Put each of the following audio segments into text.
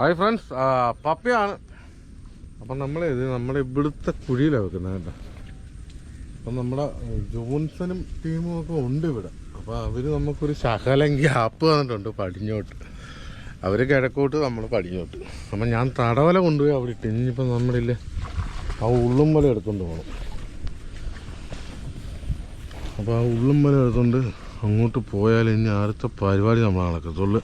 Hi friends പപ്പയാണ്. അപ്പം നമ്മൾ ഇത് നമ്മുടെ ഇവിടുത്തെ കുഴിയിലാണ് വെക്കുന്നത് കേട്ടോ. അപ്പം നമ്മുടെ ജോൺസനും ടീമും ഒക്കെ ഉണ്ട് ഇവിടെ. അപ്പോൾ അവർ നമുക്കൊരു ശകലം ഗ്യാപ്പ് തന്നിട്ടുണ്ട് പടിഞ്ഞോട്ട്. അവർ കിഴക്കോട്ട് നമ്മൾ പടിഞ്ഞോട്ട്. അപ്പം ഞാൻ തടവല കൊണ്ടുപോയി അവിടെ ഇട്ട്. ഇനിയിപ്പം നമ്മളില്ലേ ആ ഉള്ളും വല എടുത്തുകൊണ്ട് പോകണം അപ്പോൾ ആ ഉള്ളും വല എടുത്തുകൊണ്ട് അങ്ങോട്ട് പോയാൽ ഇനി അടുത്ത പരിപാടി നമ്മൾ നടക്കത്തുള്ളൂ.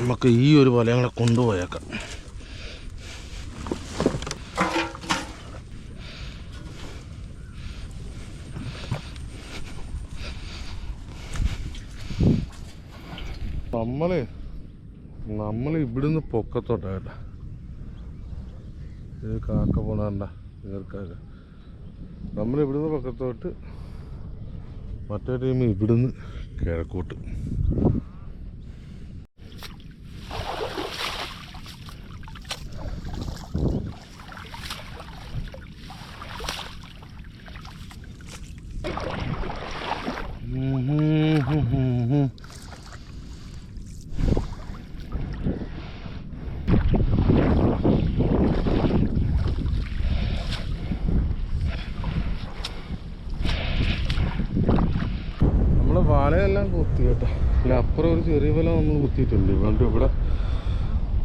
നമുക്ക് ഈ ഒരു വലയങ്ങളെ കൊണ്ടുപോയേക്കാം. നമ്മൾ നമ്മൾ ഇവിടുന്ന് പൊക്കത്തോട്ടാ കേട്ടാ. ഇത് കാക്ക പോണണ്ട ഇവർക്കാര് നമ്മൾ ഇവിടുന്ന് പൊക്കത്തോട്ട് മറ്റേ ടീം ഇവിടുന്ന് കിഴക്കോട്ട്. നമ്മളെ വാലയെല്ലാം കുത്തി കേട്ടോ. അല്ല അപ്പുറം ഒരു ചെറിയ വല നമ്മൾ കുത്തിയിട്ടുണ്ട്. അതുകൊണ്ട് ഇവിടെ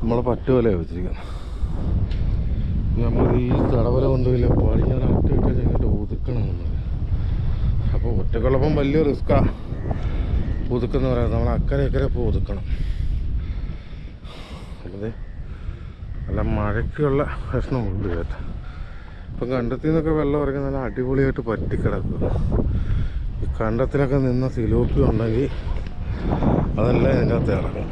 നമ്മളെ പറ്റുവലയാണ് വെച്ചിരിക്കുന്നത് നമ്മൾ ഈ തടവല കൊണ്ടുപോയില്ല? പടിഞ്ഞാറ് അട്ടിട്ട് ചെന്നിട്ട് ഒതുക്കണം നമ്മൾ അപ്പോൾ ഒറ്റക്കുള്ളപ്പം വലിയ റിസ്ക്കാണ് ഒതുക്കുന്ന പറയുന്നത് നമ്മൾ അക്കരെ അക്കരെ ഇപ്പോൾ ഒതുക്കണം അതെ. നല്ല മഴയ്ക്കുള്ള പ്രശ്നമുണ്ട് കേട്ടോ. ഇപ്പം കണ്ടത്തിൽ നിന്നൊക്കെ വെള്ളം ഇറങ്ങി നല്ല അടിപൊളിയായിട്ട് പറ്റിക്കിടക്കുക ഈ കണ്ടത്തിലൊക്കെ നിന്ന സിലോപ്പി ഉണ്ടെങ്കിൽ അതെല്ലാം ഇതിന്റെ അകത്ത് ഇറങ്ങും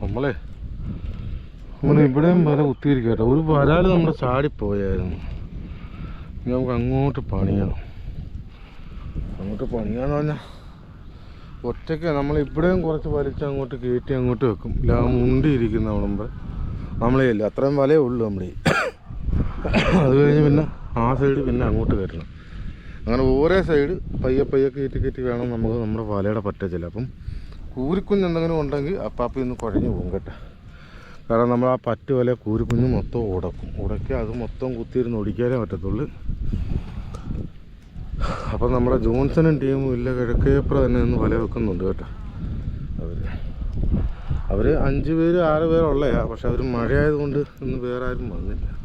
നമ്മളെ നമ്മൾ ഇവിടെയും വല കുത്തിയിരിക്കും കേട്ടോ. ഒരു വരാൽ നമ്മുടെ ചാടിപ്പോയായിരുന്നു നമുക്ക് അങ്ങോട്ട് പണിയണം അങ്ങോട്ട് പണിയാന്ന് പറഞ്ഞാൽ ഒറ്റയ്ക്ക് നമ്മൾ ഇവിടെയും കുറച്ച് വലിച്ച് അങ്ങോട്ട് കയറ്റി അങ്ങോട്ട് വെക്കും. ഇല്ല മുണ്ടിയിരിക്കുന്ന അവിടുമ്പോൾ നമ്മളേ ഇല്ല. അത്രയും വലയേ ഉള്ളൂ നമ്മുടെ അത് കഴിഞ്ഞ് പിന്നെ ആ സൈഡ് പിന്നെ അങ്ങോട്ട് കയറ്റണം. അങ്ങനെ ഓരോ സൈഡ് പയ്യെ പയ്യെ കയറ്റി കയറ്റി വേണം നമുക്ക് നമ്മുടെ വലയുടെ പറ്റച്ചില്ല അപ്പം കൂരിക്കുഞ്ഞ് എന്തെങ്കിലും ഉണ്ടെങ്കിൽ അപ്പാപ്പി ഒന്ന് കുഴഞ്ഞു പോകും കേട്ടോ. കാരണം നമ്മൾ ആ പറ്റ് പോലെ കൂരുകുഞ്ഞ് മൊത്തം ഉടക്കും. ഉടക്കി അത് മൊത്തം കുത്തിയിരുന്ന് ഒടിക്കാനേ പറ്റത്തുള്ളൂ. അപ്പം നമ്മുടെ ജോൺസണും ടീമും ഇല്ല കിഴക്കേപ്ര തന്നെ ഒന്ന് വല വെക്കുന്നുണ്ട് കേട്ടോ. അവർ അവർ അഞ്ച് പേര് ആറ് പേരുള്ളയാ. പക്ഷെ അവർ മഴയായതുകൊണ്ട് ഇന്ന് വേറെ ആരും വന്നില്ല.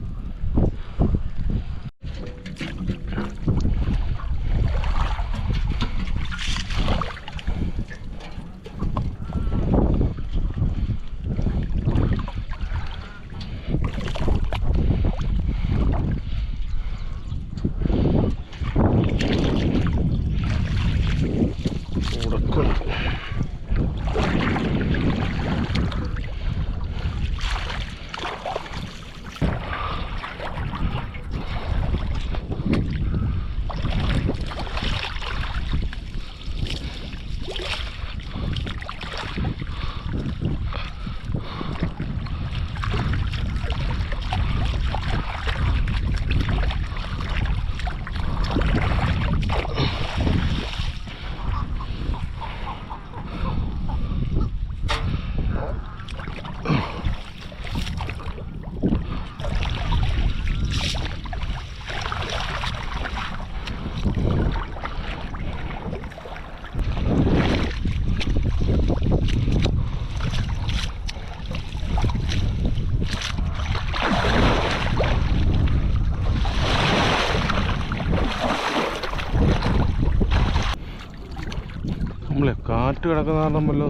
കാറ്റ് കിടക്കുന്ന കാരണം വല്ല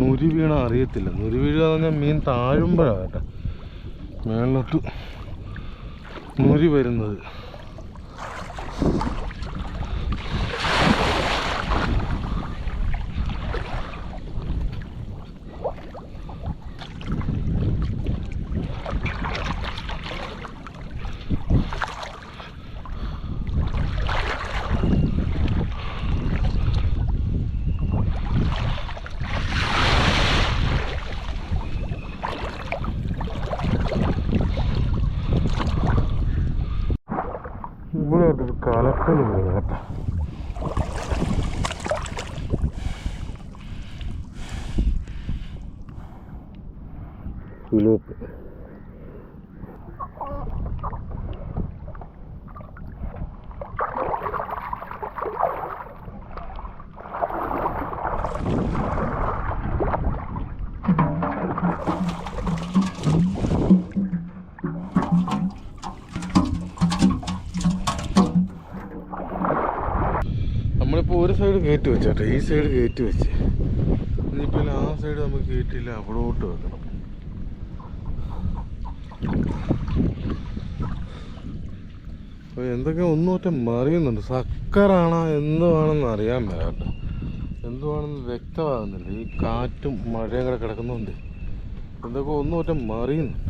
നുരി വീണ അറിയത്തില്ല. നുരി വീഴുക എന്ന് പറഞ്ഞാൽ മീൻ താഴുമ്പോഴാണ് കേട്ടോ. മേളിലോട്ട് നുരി വരുന്നത്. നമ്മളിപ്പോൾ ഒരു സൈഡ് കയറ്റി വെച്ചോട്ടെ ഈ സൈഡ് കയറ്റി വെച്ച്. ഇനിയിപ്പോൾ ആ സൈഡ് നമുക്ക് കയറ്റില്ല അവിടോട്ട് വെക്കണം അപ്പോൾ എന്തൊക്കെ ഒറ്റ മറിയുന്നുണ്ട്. സക്കറാണോ എന്തുവാണെന്ന് അറിയാൻ മേലാട്ടോ. എന്തുവാണെന്ന് വ്യക്തമാകുന്നില്ല. ഈ കാറ്റും മഴയും കൂടെ കിടക്കുന്നുണ്ട് എന്തൊക്കെ ഒറ്റ മറിയുന്നുണ്ട്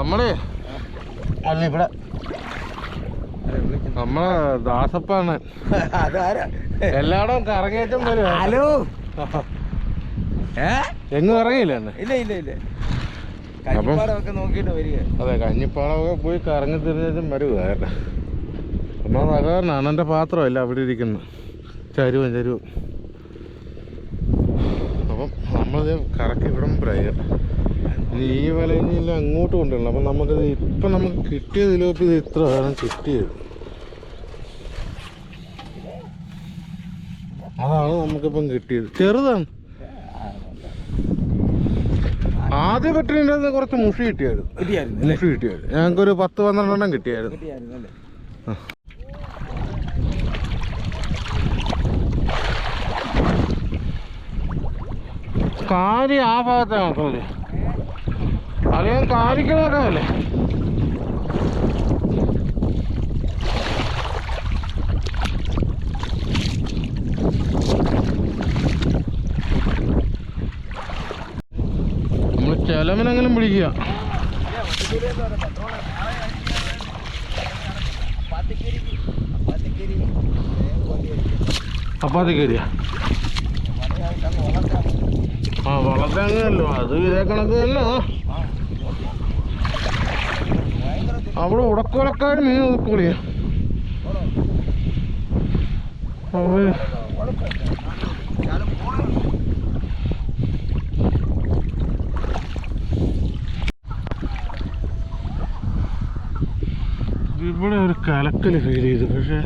നമ്മളെ അല്ല ഇവിടെ. നമ്മളെ ദാസപ്പാണ്. അതാരാ? എല്ലായിടവും കറങ്ങേറ്റം വരും ഹലോ? എങ്ങും ഇറങ്ങിയില്ല ഇല്ല ഇല്ല ഇല്ല. കഞ്ഞിപ്പാടമൊക്കെ നോക്കിയിട്ട് വരിക. അതെ കഞ്ഞിപ്പാടമൊക്കെ പോയി കറങ്ങി തിരിഞ്ഞും വരുവായിരുന്നു നമ്മൾ സാധാരണ അണ്ണന്റെ പാത്രമല്ല അവിടെ ഇരിക്കുന്നത് ചരുവും ചരുവും. അപ്പം നമ്മളിത് കറക്കി വിടുമ്പോഴായി ഈ വലയിൽ അങ്ങോട്ട് കൊണ്ടുവരണം. അപ്പം നമുക്കത് ഇപ്പം നമുക്ക് കിട്ടിയ തിലോപ്പ് ഇത് ഇത്ര വേണം കിട്ടിയത്. അതാണ് നമുക്കിപ്പം കിട്ടിയത്. ചെറുതാണ്. ആദ്യ പെട്ടിന്റെ കുറച്ച് മുഷി കിട്ടിയായിരുന്നു. മുഷി കിട്ടിയായിരുന്നു. ഞങ്ങൾക്കൊരു പത്ത് പന്ത്രണ്ടെണ്ണം കിട്ടിയായിരുന്നു. കിട്ടിയായിരുന്നു അല്ലേ കാരി ആ ഭാഗത്താണ് നടക്കുന്നത് അല്ലെങ്കിൽ കാരിക്കണൊക്കെ അല്ലേ? നമ്മൾ ചെലവിനെങ്കിലും പിടിക്കുക. അപ്പാത്തി ആ വളർത്തങ്ങല്ലോ അത് ഇതേ കണക്ക് തന്നെ. അവിടെ ഉടക്കോലക്കാട് മീൻ ഒതുക്കൂലിയ ഇവിടെ ഒരു കലക്കൽ ഫീൽ ചെയ്തു പക്ഷേ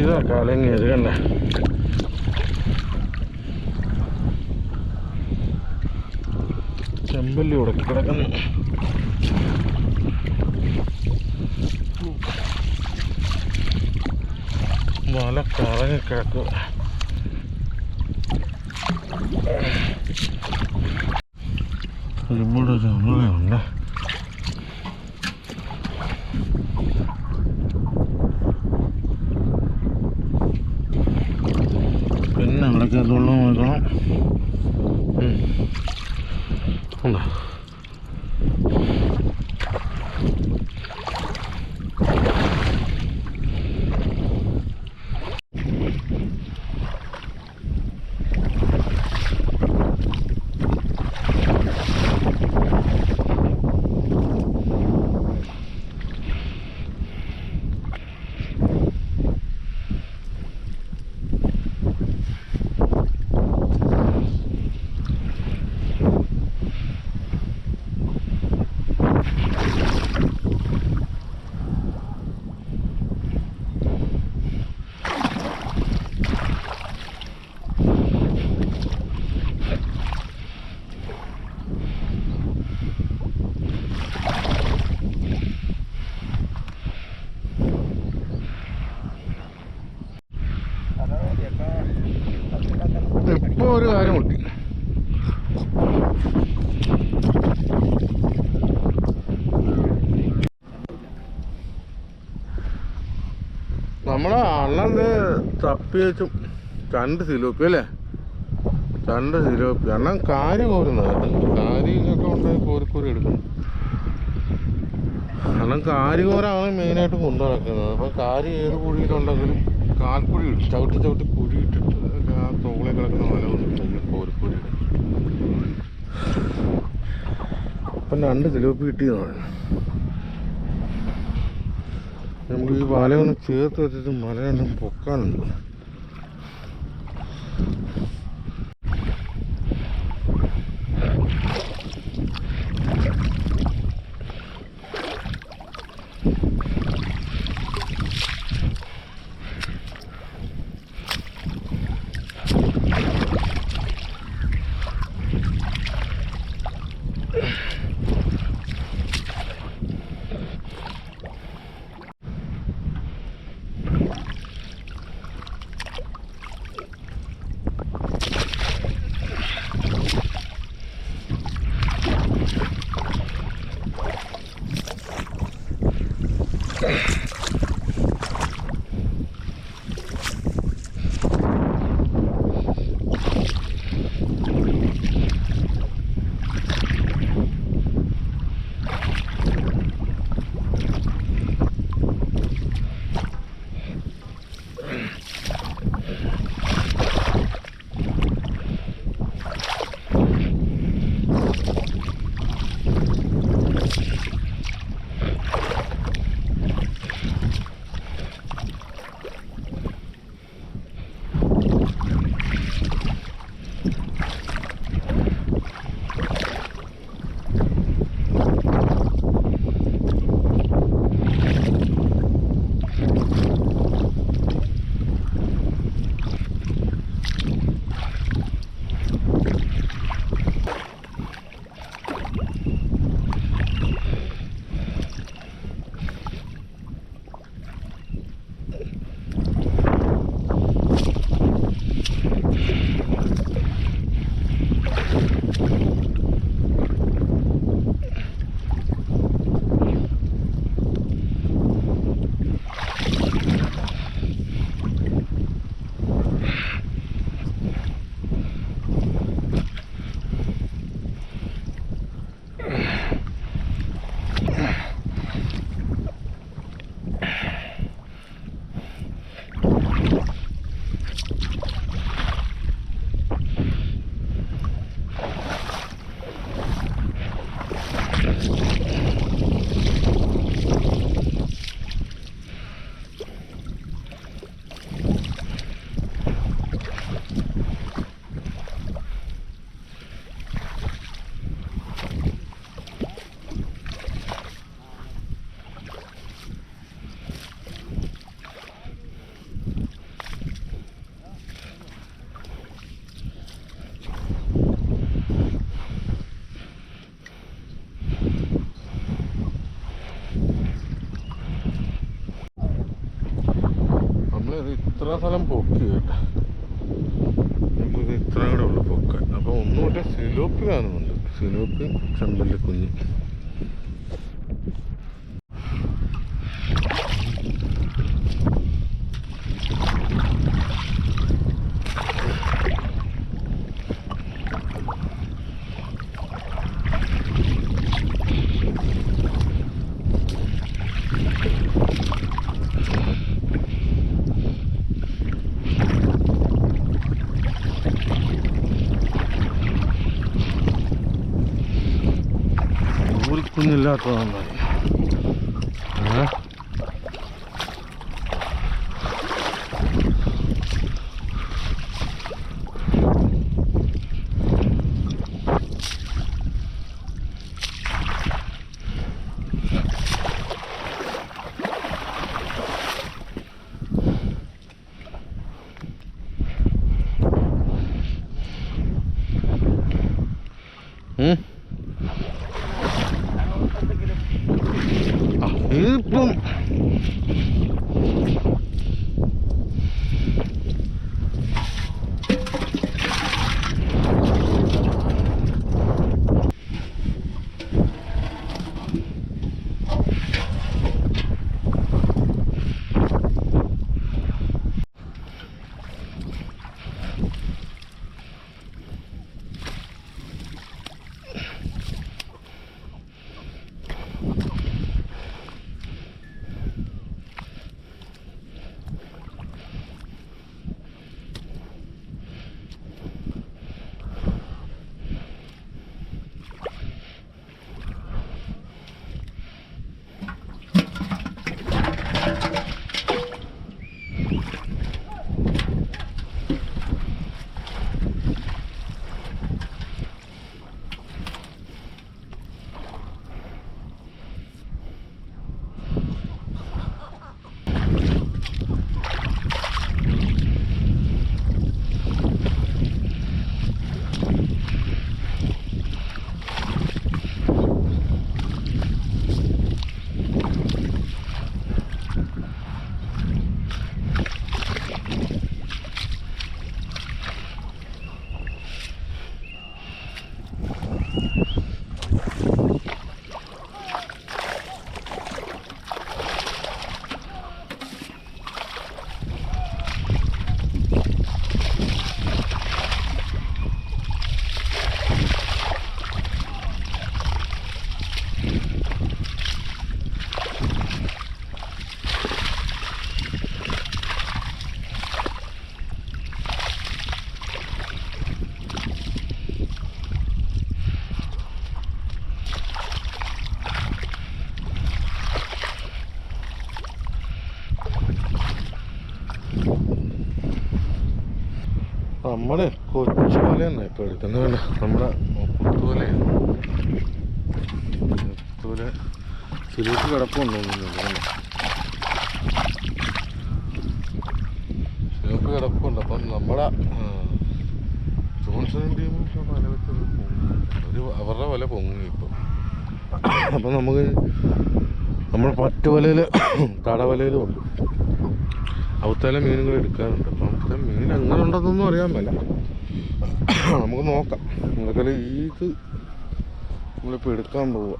ഇത് കലങ്ങിയത് കണ്ട. ചെമ്പല്ലി ഉടക്കി കിടക്കുന്നു. വല കറങ്ങി കിടക്കുക ഒരുപാട് ഒരു അമ്മയുണ്ട് പിന്നെ അവിടേക്ക് അതുള്ള നോക്കണം. ഉണ്ടോ തപ്പി വെച്ചും രണ്ട് സിലോപ്പി അല്ലേ? രണ്ട് സിലോപ്പി അണ്ണൻ കാരി കോരുന്നത് കാരി ഒക്കെ ഉണ്ടായി കോരി കോരി എടുക്കും കാരണം കാരി കോരാണ് മെയിനായിട്ട് കൊണ്ടു നടക്കുന്നത്. അപ്പം കാരി ഏത് കുഴിയിലുണ്ടെങ്കിലും കാൽക്കുഴി ഇടും ചവിട്ടി ചവിട്ടി കുഴി ഇട്ടിട്ട് ആ തോളിൽ കിടക്കുന്ന വല കൊണ്ടിട്ടുണ്ടെങ്കിൽ കോരിക്കോരി ഇടും അപ്പം രണ്ട് സിലോപ്പി കിട്ടിയതാണ്. നമുക്ക് ഈ വലയൊന്ന് ചേർത്ത് വെച്ചിട്ട് മല രണ്ടും പൊക്കാനുണ്ട്. ഇത്ര സ്ഥലം പൊക്കി കേട്ടോ. നമുക്കിത് ഇത്ര കൂടെ ഉള്ളു പൊക്കാൻ. അപ്പോൾ ഒന്നുകൂടെ സിലോപ്പി കാണുന്നുണ്ട്. സിലോപ്പി ചെമ്പല്ലി കുഞ്ഞ് Serra Tona. കിടപ്പുണ്ടോ ശരിക്ക് കിടപ്പുണ്ട്. അപ്പം നമ്മുടെ ജോൺസൺ ടീം വല വെച്ചത് പൊങ്ങി. ഒരു അവരുടെ വല പൊങ്ങി ഇപ്പം. അപ്പം നമുക്ക് നമ്മുടെ പട്ടുവലയിൽ തടവലയിലും ഉണ്ട്. അവത്തേലെ മീനുകൾ എടുക്കാറുണ്ട്. അപ്പം അവിടുത്തെ മീൻ എങ്ങനെ ഉണ്ടെന്നൊന്നും അറിയാൻ മേല. നമുക്ക് നോക്കാം. നമുക്കത് ഇത് നമ്മളിപ്പോൾ എടുക്കാൻ പോവുക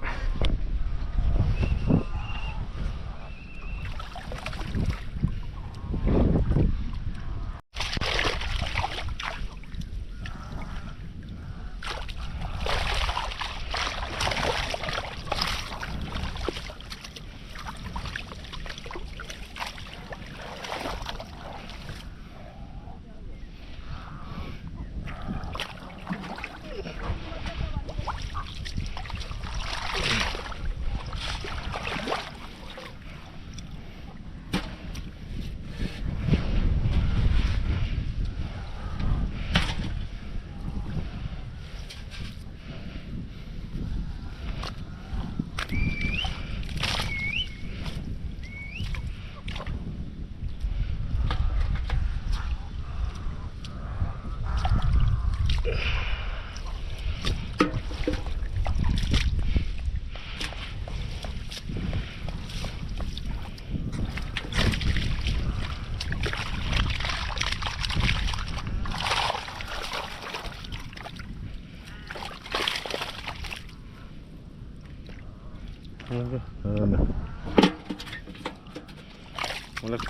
നമുക്ക് അതന്നെ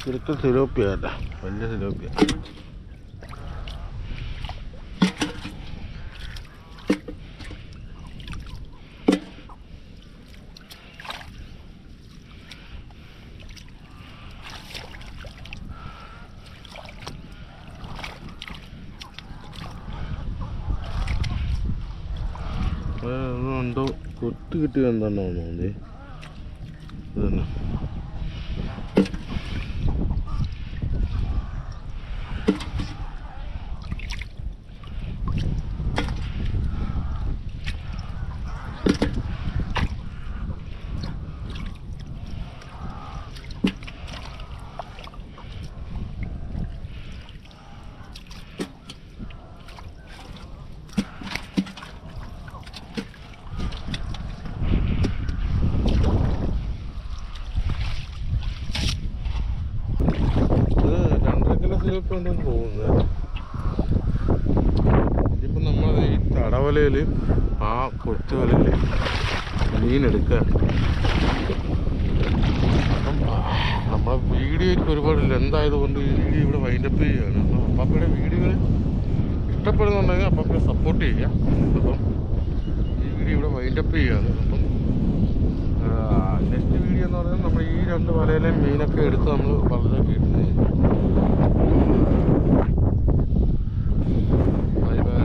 കിടുക്കൽ സിലോപ്പിയ വലിയ സിലോപ്പിയ. എന്തോ കൊത്ത് കിട്ടിയ എന്താണോ തോന്നുന്നത് ഇതന്നെ ഇത് സിലോപ്പി ഉണ്ടെന്ന് തോന്നുന്നത് ഇതിപ്പോ നമ്മൾ ഈ തടവലയിൽ ആ കൊച്ചു വലയിൽ മീനെടുക്കുക നമ്മളെ വീഡിയോയ്ക്ക് ഒരുപാട് ലെന്തായതുകൊണ്ട് ഈ വീഡിയോ ഇവിടെ വൈൻഡപ്പ് ചെയ്യുകയാണ്. അപ്പം അപ്പാപ്പയുടെ വീഡിയോകൾ ഇഷ്ടപ്പെടുന്നുണ്ടെങ്കിൽ അപ്പാപ്പയെ സപ്പോർട്ട് ചെയ്യുക. അപ്പം ഈ വീഡിയോ ഇവിടെ വൈൻഡപ്പ് ചെയ്യുകയാണ്. അപ്പം നെക്സ്റ്റ് വീഡിയോ എന്ന് പറഞ്ഞാൽ നമ്മൾ ഈ രണ്ട് വലയിലെയും മീനൊക്കെ എടുത്ത് നമ്മൾ വളരെ വീട്ടിൽ ബൈ ബൈ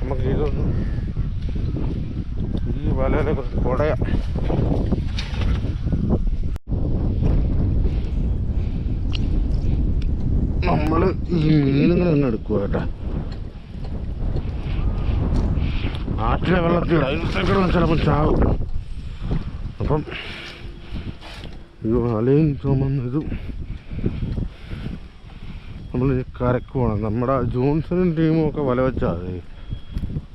നമുക്ക് ഇതൊന്ന് ഈ വലയിലെ കുറച്ച് കുടയാം നമ്മൾ ഈ മീനുകൾ തന്നെ എടുക്കുക കേട്ടാ ആറ്റിലെ അതിനൊക്കെ ചിലപ്പോൾ ചാവും അപ്പം ഈ വലയും ചുമന്ന് ഇതും നമ്മൾ കരക്കുവാണ് നമ്മുടെ ജോൺസണും ടീമും ഒക്കെ വല വെച്ചാൽ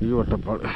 ഈ വട്ടപ്പാട്